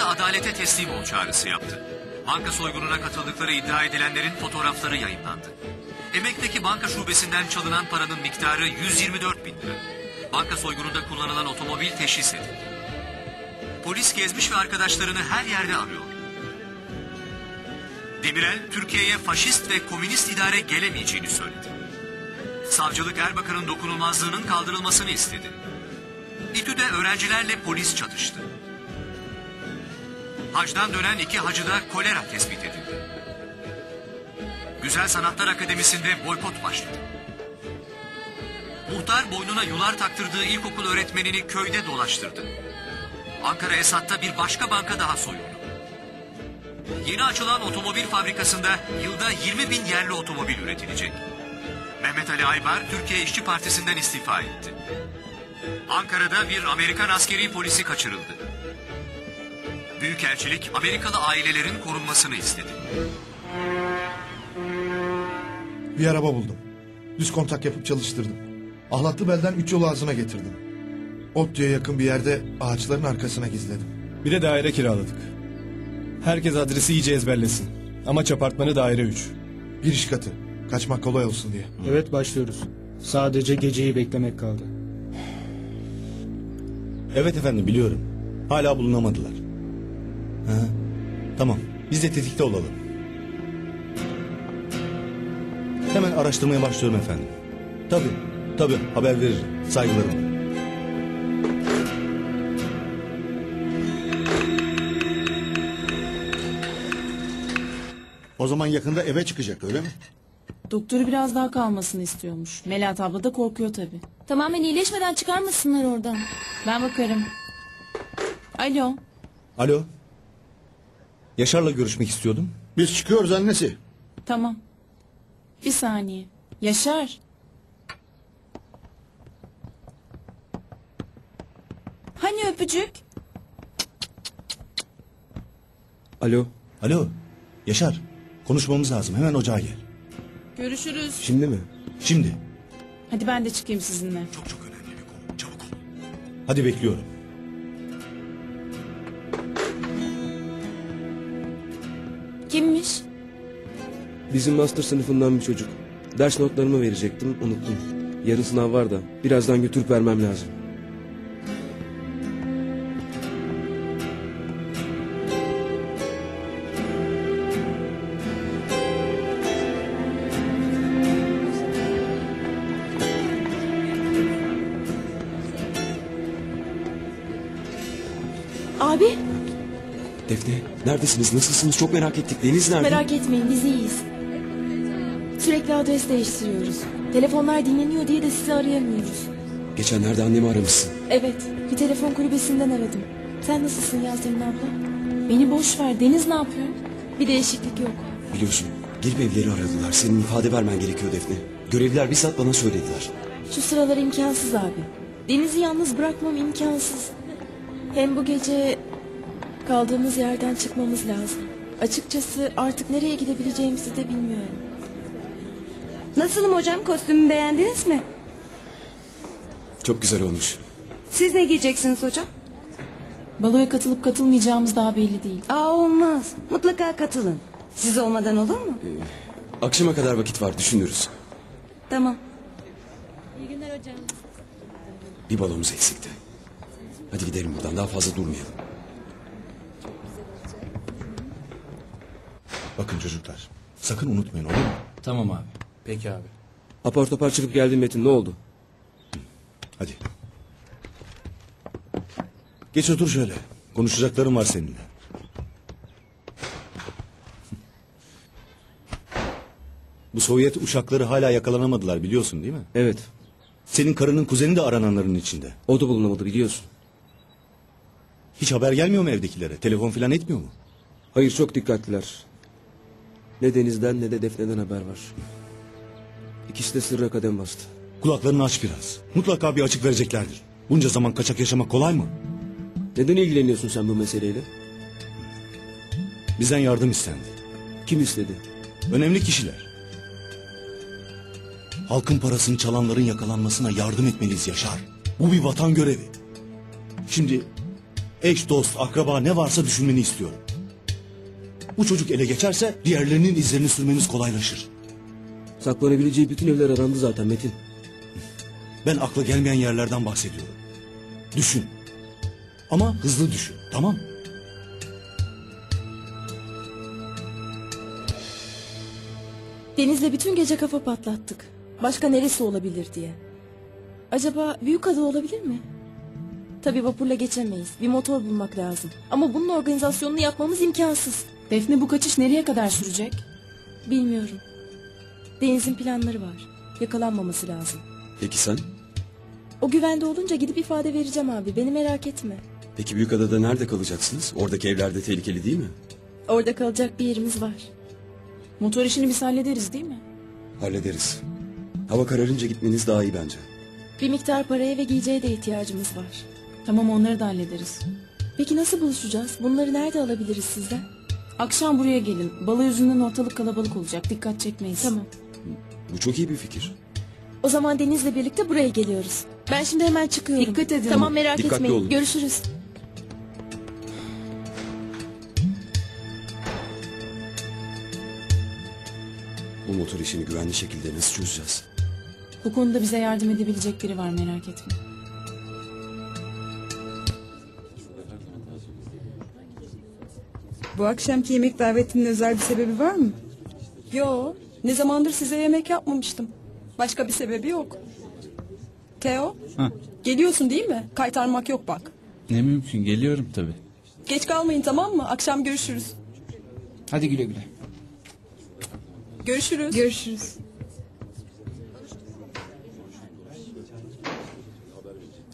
ise adalete teslim ol çağrısı yaptı. Banka soygununa katıldıkları iddia edilenlerin fotoğrafları yayınlandı. Emek'teki banka şubesinden çalınan paranın miktarı 124 bin lira. Banka soygununda kullanılan otomobil teşhis edildi. Polis gezmiş ve arkadaşlarını her yerde arıyor. Demirel, Türkiye'ye faşist ve komünist idare gelemeyeceğini söyledi. Savcılık Erbakan'ın dokunulmazlığının kaldırılmasını istedi. İTÜ'de öğrencilerle polis çatıştı. Hacdan dönen iki hacıda kolera tespit edildi. Güzel Sanatlar Akademisi'nde boykot başladı. Muhtar boynuna yular taktırdığı ilkokul öğretmenini köyde dolaştırdı. Ankara Esat'ta bir başka banka daha soyuldu. Yeni açılan otomobil fabrikasında yılda 20 bin yerli otomobil üretilecek. Mehmet Ali Aybar Türkiye İşçi Partisi'nden istifa etti. Ankara'da bir Amerikan askeri polisi kaçırıldı. Büyükelçilik Amerikalı ailelerin korunmasını istedi. Bir araba buldum. Düz kontak yapıp çalıştırdım. Ahlatlı belden üç yol ağzına getirdim. Otlu'ya yakın bir yerde ağaçların arkasına gizledim. Bir de daire kiraladık. Herkes adresi iyice ezberlesin. Amaç apartmanı daire 3. Giriş katı. Kaçmak kolay olsun diye. Evet başlıyoruz. Sadece geceyi beklemek kaldı. Evet efendim biliyorum. Hala bulunamadılar. Tamam biz de tetikte olalım. Hemen araştırmaya başlıyorum efendim. Tabii tabii haber veririm. Saygılarım. O zaman yakında eve çıkacak öyle mi? Doktoru biraz daha kalmasını istiyormuş. Melahat abla da korkuyor tabii. Tamamen iyileşmeden çıkarmasınlar oradan. Ben bakarım. Alo. Alo. Yaşar'la görüşmek istiyordum. Biz çıkıyoruz annesi. Tamam. Bir saniye. Yaşar. Hani öpücük? Alo. Alo. Yaşar. Konuşmamız lazım. Hemen ocağa gel. Görüşürüz. Şimdi mi? Şimdi. Hadi ben de çıkayım sizinle. Çok çok önemli bir konu. Çabuk ol. Hadi bekliyorum. Bizim master sınıfından bir çocuk. Ders notlarımı verecektim unuttum. Yarın sınav var da birazdan götürüp vermem lazım. Abi Defne neredesiniz nasılsınız çok merak ettik. Deniz nerede? merak etmeyin biz iyiyiz. Sürekli adres değiştiriyoruz. Telefonlar dinleniyor diye de sizi arayamıyoruz. Geçenlerde annemi aramışsın. Evet bir telefon kulübesinden aradım. Sen nasılsın Yasemin abla? Beni boş ver. Deniz ne yapıyor? Bir değişiklik yok. Biliyorsun gelip evleri aradılar. Senin ifade vermen gerekiyor Defne. Görevliler bizzat bana söylediler. Şu sıralar imkansız abi. Deniz'i yalnız bırakmam imkansız. Hem bu gece kaldığımız yerden çıkmamız lazım. Açıkçası artık nereye gidebileceğimizi de bilmiyorum. Nasılım hocam kostümü beğendiniz mi? Çok güzel olmuş. Siz ne giyeceksiniz hocam? Baloya katılıp katılmayacağımız daha belli değil. Aa olmaz. Mutlaka katılın. Siz olmadan olur mu? Akşama kadar vakit var düşünürüz. Tamam. Bir balomuz eksikti. Hadi gidelim buradan daha fazla durmayalım. Bakın çocuklar. Sakın unutmayın olur mu? Tamam abi. Peki abi. Apar topar çıkıp geldin Metin ne oldu? Hadi. Geç otur şöyle. Konuşacaklarım var seninle. Bu Sovyet uşakları hala yakalanamadılar biliyorsun değil mi? Evet Senin karının kuzeni de arananların içinde. o da bulunamadı biliyorsun. Hiç haber gelmiyor mu evdekilere? Telefon falan etmiyor mu? Hayır çok dikkatliler. Ne Deniz'den ne de Defne'den haber var. İkisi de sırra kadem bastı. Kulaklarını aç biraz. Mutlaka bir açık vereceklerdir. Bunca zaman kaçak yaşamak kolay mı? Neden ilgileniyorsun sen bu meseleyle? Bizden yardım istendi. Kim istedi? Önemli kişiler. Halkın parasını çalanların yakalanmasına yardım etmeliyiz Yaşar. Bu bir vatan görevi. Şimdi Eş, dost, akraba ne varsa düşünmeni istiyorum. Bu çocuk ele geçerse diğerlerinin izlerini sürmeniz kolaylaşır. Saklanabileceği bütün evler arandı zaten Metin. Ben akla gelmeyen yerlerden bahsediyorum. Düşün. Ama hızlı düşün, tamam mı? Deniz'le bütün gece kafa patlattık. Başka neresi olabilir diye. Acaba büyük ada olabilir mi? Tabii vapurla geçemeyiz. Bir motor bulmak lazım. Ama bunun organizasyonunu yapmamız imkansız. Defne bu kaçış nereye kadar sürecek? Bilmiyorum. Deniz'in planları var. Yakalanmaması lazım. Peki sen? O güvende olunca gidip ifade vereceğim abi. Beni merak etme. Peki Büyükada'da nerede kalacaksınız? Oradaki evlerde tehlikeli değil mi? Orada kalacak bir yerimiz var. Motor işini biz hallederiz değil mi? Hallederiz. Hava kararınca gitmeniz daha iyi bence. Bir miktar paraya ve giyeceğe de ihtiyacımız var. Tamam onları da hallederiz. Peki nasıl buluşacağız? Bunları nerede alabiliriz sizden? Akşam buraya gelin. Balı yüzünden ortalık kalabalık olacak. Dikkat çekmeyiz. Tamam. Bu çok iyi bir fikir. O zaman Deniz'le birlikte buraya geliyoruz. Ben şimdi hemen çıkıyorum. Dikkat edin. Tamam merak Dikkatli etmeyin. olun. Görüşürüz. Bu motor işini güvenli şekilde nasıl çözeceğiz? Bu konuda bize yardım edebilecek biri var merak etme. Bu akşamki yemek davetinin özel bir sebebi var mı? Yo, ne zamandır size yemek yapmamıştım. Başka bir sebebi yok. Teo, geliyorsun değil mi? Kaytarmak yok bak. Ne mümkün geliyorum tabii. Geç kalmayın tamam mı? Akşam görüşürüz. Hadi güle güle. Görüşürüz. Görüşürüz.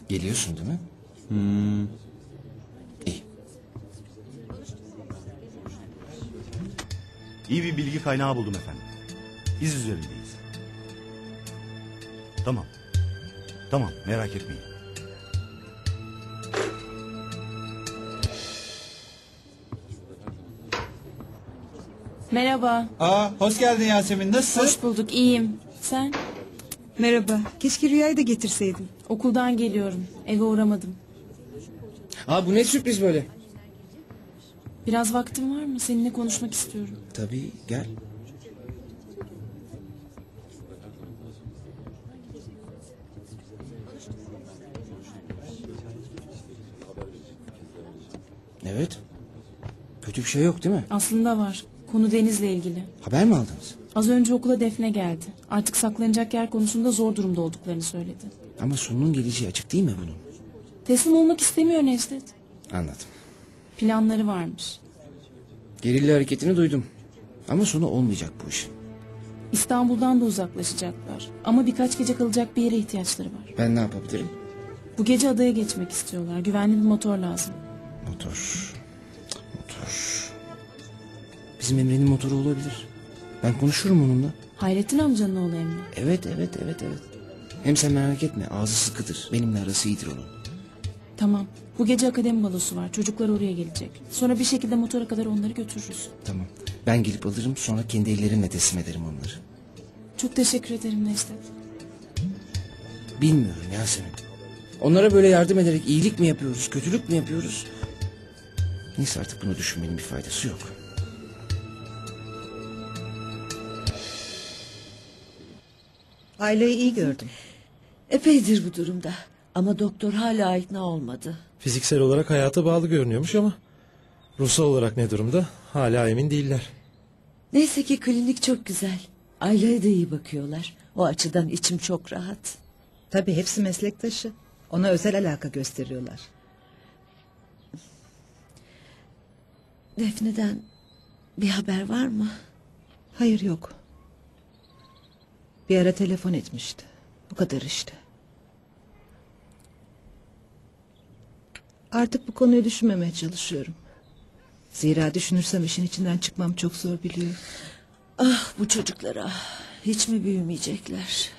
Geliyorsun değil mi? Hmm. İyi. İyi bir bilgi kaynağı buldum efendim. İz üzerindeyiz. Tamam. Tamam merak etmeyin. Merhaba. Aa, hoş geldin Yasemin. Nasılsın? Hoş bulduk. İyiyim. Sen? Merhaba. Keşke Rüya'yı da getirseydin. Okuldan geliyorum. Eve uğramadım. Aa, bu ne sürpriz böyle? Biraz vaktin var mı? Seninle konuşmak istiyorum. Tabii gel. Evet. Kötü bir şey yok değil mi? Aslında var. Konu Deniz'le ilgili. Haber mi aldınız? Az önce okula Defne geldi. Artık saklanacak yer konusunda zor durumda olduklarını söyledi. Ama sonunun geleceği açık değil mi bunun? Teslim olmak istemiyor Necdet. Anladım. Planları varmış. Gerilla hareketini duydum. Ama sonu olmayacak bu işin. İstanbul'dan da uzaklaşacaklar. Ama birkaç gece kalacak bir yere ihtiyaçları var. Ben ne yapabilirim? Bu gece adaya geçmek istiyorlar. Güvenli bir motor lazım. Motor. Motor. Bizim Emre'nin motoru olabilir. Ben konuşurum onunla. Hayrettin amcanın oğlu Emre. Evet evet evet evet. Hem sen merak etme ağzı sıkıdır. Benimle arası iyidir onun. Tamam. Bu gece akademi balosu var. Çocuklar oraya gelecek. Sonra bir şekilde motora kadar onları götürürüz. Tamam. Ben gelip alırım sonra kendi ellerimle teslim ederim onları. Çok teşekkür ederim Necdet. Bilmiyorum Yasemin. Onlara böyle yardım ederek iyilik mi yapıyoruz, kötülük mü yapıyoruz? Neyse artık bunu düşünmenin bir faydası yok. Aileyi iyi gördüm. Epeydir bu durumda. Ama doktor hala ikna olmadı. Fiziksel olarak hayata bağlı görünüyormuş ama... ...ruhsal olarak ne durumda hala emin değiller. Neyse ki klinik çok güzel. Aileye de iyi bakıyorlar. O açıdan içim çok rahat. Tabii hepsi meslektaşı. Ona özel alaka gösteriyorlar. Defne'den bir haber var mı? Hayır yok. Bir ara telefon etmişti. O kadar işte. Artık bu konuyu düşünmemeye çalışıyorum. Zira düşünürsem işin içinden çıkmam çok zor biliyorum. Ah bu çocuklara hiç mi büyümeyecekler?